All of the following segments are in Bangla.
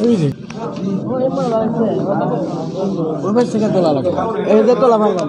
ওই যে ওই পাশ থেকে তোলা লাগবে এই যে তোলা মারলাম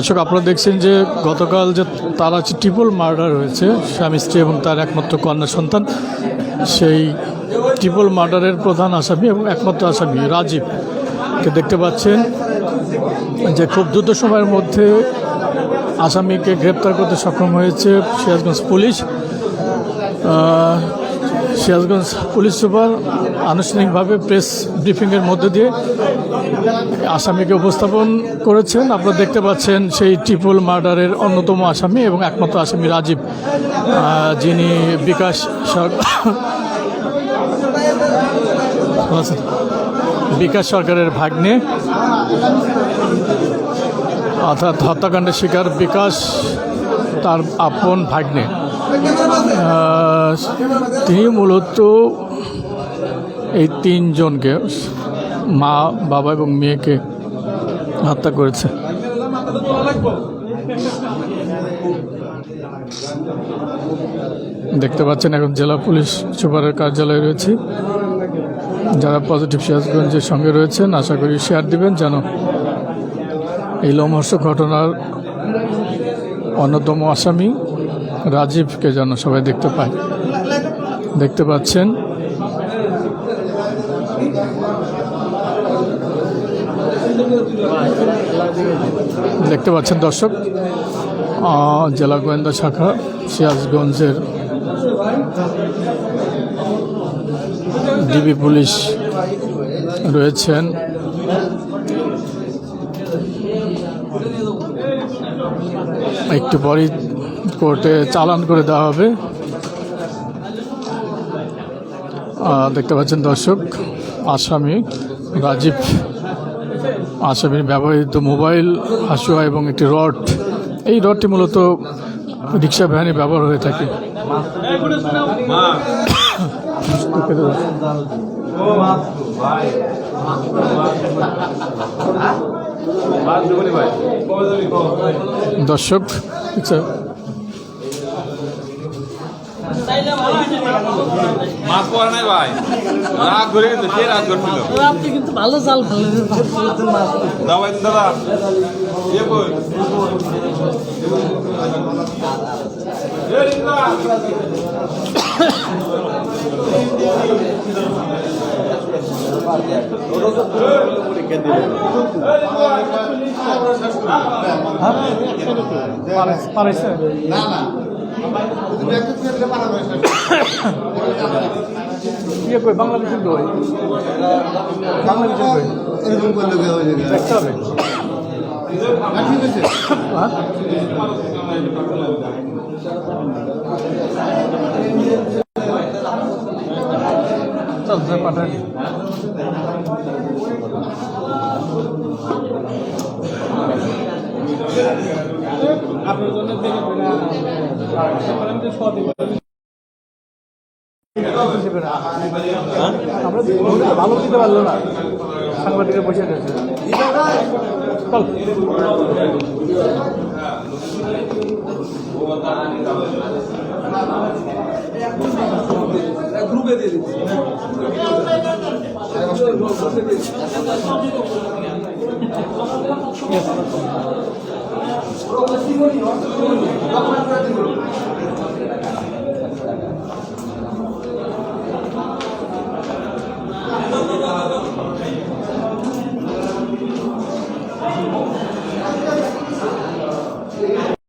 দর্শক, আপনারা দেখছেন যে গতকাল যে তার আছে ট্রিপল মার্ডার হয়েছে, স্বামী, স্ত্রী এবং তার একমাত্র কন্যা সন্তান, সেই ট্রিপল মার্ডারের প্রধান আসামি এবং একমাত্র আসামি রাজীব। কে দেখতে পাচ্ছেন যে খুব দ্রুত সময়ের মধ্যে আসামিকে গ্রেপ্তার করতে সক্ষম হয়েছে Sirajganj police. Sirajganj police super আনুষ্ঠানিকভাবে প্রেস ব্রিফিংয়ের মধ্যে দিয়ে আসামিকে উপস্থাপন করেছেন। আপনারা দেখতে পাচ্ছেন সেই ট্রিপল মার্ডারের অন্যতম আসামি এবং একমাত্র আসামি রাজীব যিনি বিকাশ বিকাশ সরকারের ভাগ্নে, অর্থাৎ হত্যাকাণ্ডের শিকার বিকাশ, তার আপন ভাগ্নে। তিনি মূলত এই তিনজনকে মা, বাবা এবং মেয়েকে হত্যা করেছে। দেখতে পাচ্ছেন এখন জেলা পুলিশ সুপারের কার্যালয়ে রয়েছে। যারা পজিটিভ সিরাজগঞ্জের সঙ্গে রয়েছেন, আশা করি শেয়ার দিবেন যেন এই লোমহর্ষ ঘটনার অন্যতম আসামি রাজীবকে যেন সবাই দেখতে পায়। দেখতে পাচ্ছেন দেখতে পাচ্ছেন দর্শক জেলা গোয়েন্দা শাখা সিরাজগঞ্জের ডিবি পুলিশ রয়েছেন। একটু পরই কোর্টে চালান করে দেওয়া হবে। দেখতে পাচ্ছেন দর্শক, আসামি রাজীব আসামির ব্যবহৃত মোবাইল, হাসুয়া এবং একটি রড। এই রডটি মূলত রিক্সা ভ্যানে ব্যবহার হয়ে থাকে। দর্শক আচ্ছা মাছ পড়ে নাই ভাই। রাগ ধরে গেছে কে রাগ করছিল। আপনি কিন্তু ভালো জাল ফেলেন। দাও ভাই দাদা ইয়ে কই? পারেছে না না। ইয়ে কই বাংলাদেশের দই? বাংলাদেশের দই। আপনার ভালো দিতে পারল না সাংবাদিকের বসে গেছে গ্রুপে দিয়ে জীবনী অর্থ জীবনী রকমাত্রা জীবনী